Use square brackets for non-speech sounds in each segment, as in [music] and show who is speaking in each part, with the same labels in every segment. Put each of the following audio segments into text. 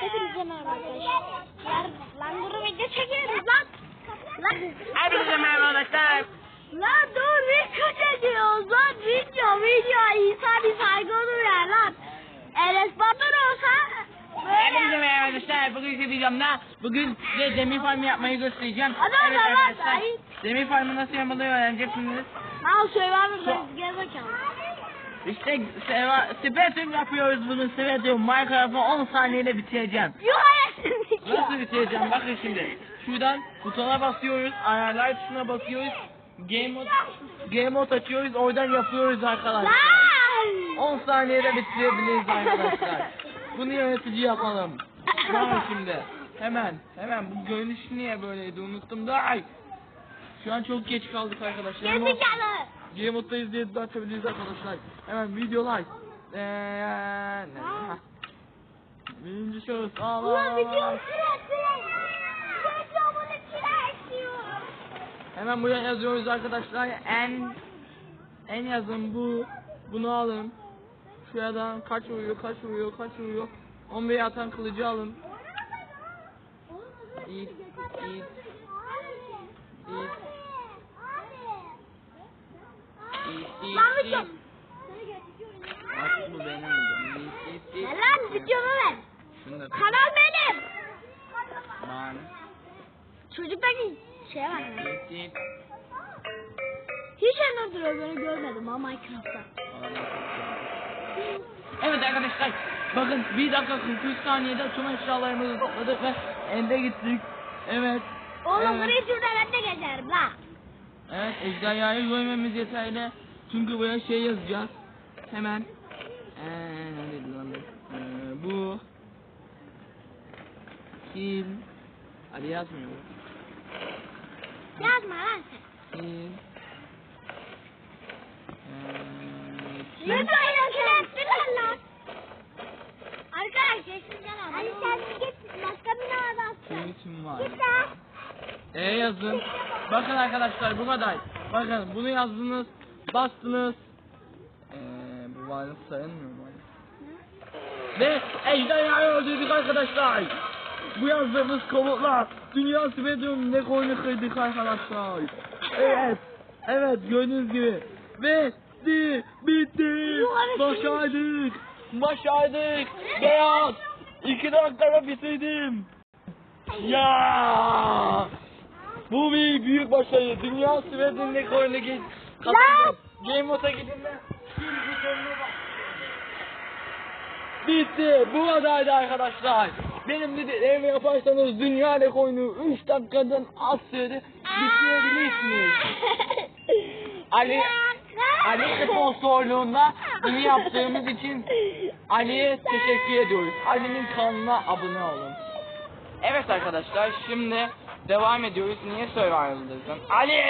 Speaker 1: Hepinize merhaba arkadaşlar. Lan dur video çekiyoruz lan. Lan.
Speaker 2: Hepinize merhaba arkadaşlar.
Speaker 1: Lan dur video çekiyoruz lan. Video video insan bir saygı olur ya lan. Enes Batur olsa
Speaker 2: Hepinize
Speaker 1: böyle.
Speaker 2: merhaba arkadaşlar. Bugünkü videomda bugün size demir farmı yapmayı göstereceğim.
Speaker 1: Hadi
Speaker 2: evet
Speaker 1: hadi, hadi.
Speaker 2: Demir farmı nasıl yapıldığı öğreneceksiniz.
Speaker 1: Al Survivor ben gerizekalı.
Speaker 2: İşte seva- Splatoon yapıyoruz bunu Splatoon. Minecraft'ı 10 saniyede bitireceğim. Nasıl bitireceğim? Bakın şimdi. Şuradan butona basıyoruz. Ayarlar tuşuna basıyoruz. Game mode, game mode açıyoruz. Oradan yapıyoruz arkadaşlar.
Speaker 1: Lan.
Speaker 2: 10 saniyede bitirebiliriz arkadaşlar. Bunu yönetici yapalım. Tamam şimdi. Hemen, hemen bu görünüş niye böyleydi unuttum da ay. Şu an çok geç kaldık arkadaşlar.
Speaker 1: Gerizekalı.
Speaker 2: Game moddayız diye açabiliriz arkadaşlar. Hemen videolar. Eee, ne? Ha. Birinci şahıs. Allah.
Speaker 1: Ulan video.
Speaker 2: Hemen buraya yazıyoruz arkadaşlar. En en yazın bu. Bunu alın. Şuradan kaç vuruyor, kaç vuruyor, kaç vuruyor. 11 atan kılıcı alın. İt, it, it, it, it,
Speaker 1: Lan
Speaker 2: bu benim.
Speaker 1: Videomu ver. Kanal benim.
Speaker 2: Lan.
Speaker 1: Çocuktaki şey var. Hiç Ender Dragon'u görmedim ha Minecraft'ta.
Speaker 2: Evet arkadaşlar bakın 1 dakika 43 saniyede tüm eşyalarımızı topladık ve ende gittik. Evet.
Speaker 1: Oğlum
Speaker 2: evet.
Speaker 1: burayı şurada ben de gezerim la.
Speaker 2: Evet ejderhayı görmemiz yeterli. Çünkü buraya şey yazacağız. Hemen. Eee neredeydi lan? Ee, bu. Kil. Hadi yazmıyor.
Speaker 1: Yazma lan sen.
Speaker 2: Eee, kil.
Speaker 1: Videoyu kilettiler lan. Arkadaşlar sizden abi. Hani sen git başka bir nada
Speaker 2: Kil kim var?
Speaker 1: Git lan.
Speaker 2: E yazın. Bakın arkadaşlar bu kadar. Bakın bunu yazdınız. Bastınız. Eee bu varlık sayılmıyor mu? Ve ejderhayı öldürdük arkadaşlar. Bu yazdığımız komutlar. Dünya Sibedyon ne koyunu kırdık arkadaşlar. Evet. Evet gördüğünüz gibi. Ve bitti. Bitti. Başardık. Başardık. Beyaz. İki dakikada bitirdim. Ya! Bu bir büyük başarı. Dünya Sibedyon ne koyunu geç. Kazandık. Game mode'a gidin de. Bir butonuna bak. Bitti. Bu kadardı arkadaşlar. Benim dediklerimi yaparsanız dünya rekorunu 3 dakikadan az sürede bitirebilirsiniz. [laughs] Ali Ali sponsorluğunda bunu yaptığımız için Ali'ye teşekkür ediyoruz. Ali'nin kanalına abone olun. Evet arkadaşlar şimdi devam ediyoruz. Niye Survival'dasın? Ali!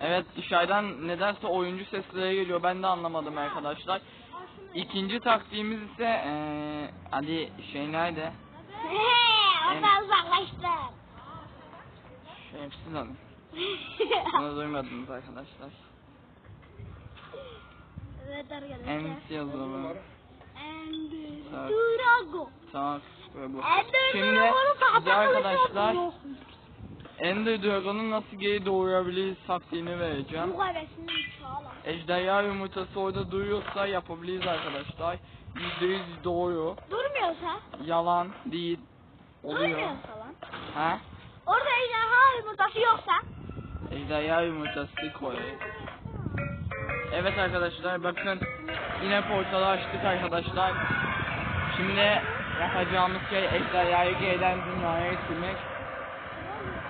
Speaker 2: Evet dışarıdan nedense oyuncu sesleri geliyor. Ben de anlamadım arkadaşlar. İkinci taktiğimiz ise eee Ali şey nerede?
Speaker 1: Heee ondan uzaklaştı.
Speaker 2: Şerefsiz hanım. [laughs] Bunu duymadınız arkadaşlar.
Speaker 1: evet arkadaşlar.
Speaker 2: MC yazılımı.
Speaker 1: Drago.
Speaker 2: Tamam ve bu. Şimdi size arkadaşlar. Ender Dragon'u nasıl geri doğurabiliriz taktiğini vereceğim. Ejderha yumurtası orada duruyorsa yapabiliriz arkadaşlar. %100 doğru.
Speaker 1: Durmuyorsa.
Speaker 2: Yalan değil. Oluyor.
Speaker 1: Durmuyorsa lan.
Speaker 2: Ha?
Speaker 1: Orada ejderha yumurtası yoksa.
Speaker 2: Ejderha yumurtası koyalım. Evet arkadaşlar bakın yine portalı açtık arkadaşlar. Şimdi yapacağımız şey ejderhayı geriden dünyaya getirmek.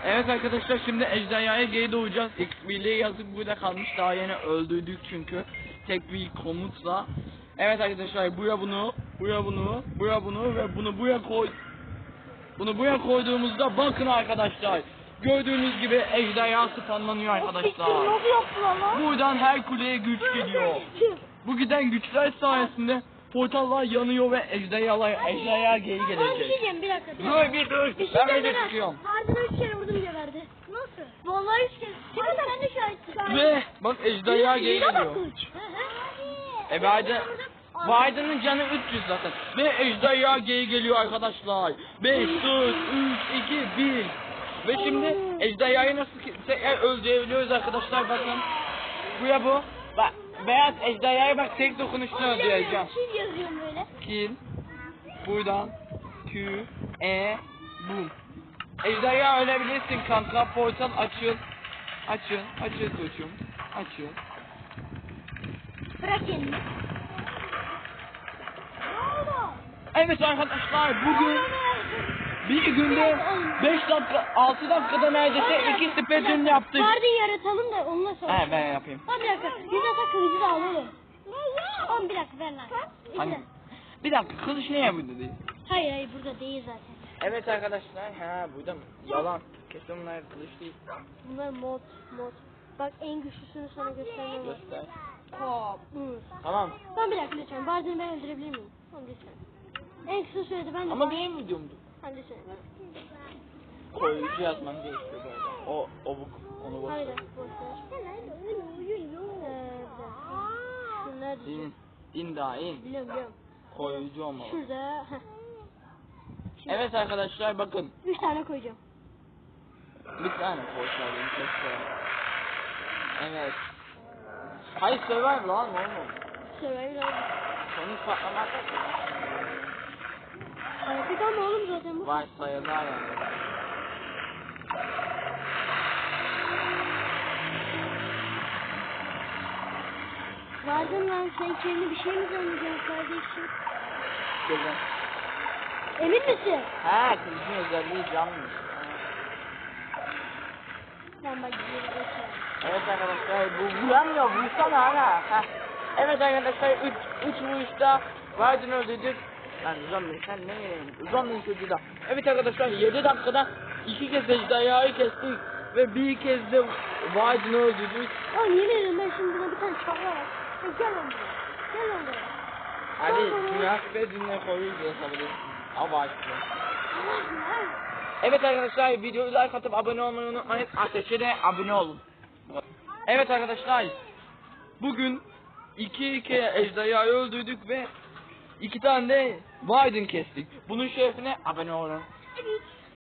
Speaker 2: Evet arkadaşlar şimdi ejderhaya geri doğacağız. X-Birliği yazıp burada kalmış daha yeni öldürdük çünkü tek bir komutla. Evet arkadaşlar buraya bunu, buraya bunu, buraya bunu ve bunu buraya koy. Bunu buraya koyduğumuzda bakın arkadaşlar. Gördüğünüz gibi ejderha spawnlanıyor arkadaşlar. Buradan her kuleye güç geliyor. Bu giden güçler sayesinde portallar yanıyor ve ejderhalar ejderha geri
Speaker 1: Ben bir şey
Speaker 2: gelecek.
Speaker 1: diyeceğim bir dakika.
Speaker 2: Dur bir dur.
Speaker 1: Bir şey
Speaker 2: Ben
Speaker 1: diyeceğim.
Speaker 2: video çıkıyorum.
Speaker 1: Harbiden üç kere vurdum geberdi. Nasıl? Vallahi üç kere. Şimdi sen de şahitsin.
Speaker 2: Ve bak ejderha geri geliyor. E Biden, Biden'ın canı 300 zaten. Ve ejderha geri geliyor arkadaşlar. 5, 4, 3, 2, 1. Ve şimdi ejderhayı nasıl ki- tekrar öldürebiliyoruz arkadaşlar bakın. Buraya bu. Bak beyaz ejderhayı bak tek dokunuşla öldüreceğim.
Speaker 1: Çin yazıyorum böyle.
Speaker 2: Kill. Buradan. Q. E. Boom. Ejderha ölebilirsin kanka. Portal açıl. Açıl. Açıl koçum. Açıl.
Speaker 1: Bırak kendini.
Speaker 2: Evet arkadaşlar bugün bir günde 5 dakika 6 dakikada neredeyse iki speedrun yaptık.
Speaker 1: Vardin yaratalım da onunla sonra.
Speaker 2: He ben yapayım.
Speaker 1: Oğlum bir dakika. Biz zaten kılıcı da alalım. Oğlum bir dakika ver lan.
Speaker 2: Hani, bir dakika kılıç niye burada değil?
Speaker 1: Hayır hayır burada değil zaten.
Speaker 2: Evet arkadaşlar ha burada mı? Yalan. Kesin bunlar kılıç değil.
Speaker 1: Bunlar mod mod. Bak en güçlüsünü sana göstermem.
Speaker 2: Göster.
Speaker 1: Hop. Buyur.
Speaker 2: Tamam.
Speaker 1: Ben bir dakika lütfen. Vardin'i ben öldürebilir miyim? Oğlum lütfen. En kısa sürede ben de...
Speaker 2: Ama benim videomdu.
Speaker 1: Hadi lütfen.
Speaker 2: Koyucu yazmam gerekiyor böyle. O obuk onu boş
Speaker 1: Hayır
Speaker 2: ver.
Speaker 1: boş ver. Şunlar.
Speaker 2: İn, in daha in.
Speaker 1: Biliyorum biliyorum.
Speaker 2: Koyucu olmalı.
Speaker 1: Şurada. heh.
Speaker 2: Evet arkadaşlar bakın.
Speaker 1: Üç tane koyacağım.
Speaker 2: Bir tane keşke. Evet. Hayır survival lan oğlum.
Speaker 1: Survivor aldım.
Speaker 2: Sonuç patlamak
Speaker 1: Artık ama oğlum zaten bu.
Speaker 2: var sayılar yani.
Speaker 1: Vardin lan sen kendini bir şey mi zannediyorsun kardeşim?
Speaker 2: Güzel.
Speaker 1: Emin misin?
Speaker 2: He kılıcın özelliği canmış.
Speaker 1: Lan bak geri geçelim.
Speaker 2: Evet arkadaşlar bu vuramıyor vursana hala. Heh. Evet arkadaşlar 3 3 vuruşta Vardin öldürdük. Lan zombi sen ne zombi çocuğu da. Evet arkadaşlar 7 dakikada 2 kez ejderhayı kestik ve bir kez de Vardin'i öldürdük.
Speaker 1: Oğlum yemin ederim ben şimdi buna bir tane çakma var. Ha, Gel lan buraya. Gel lan buraya.
Speaker 2: Hadi günah ve dinle koyuyoruz yazabiliriz. Ama açtım. Evet arkadaşlar videoyu like atıp abone olmayı unutmayın. Ateşe de abone olun. Evet arkadaşlar. Bugün iki kere ejderhayı öldürdük ve iki tane de Biden kestik. Bunun şerefine abone olun.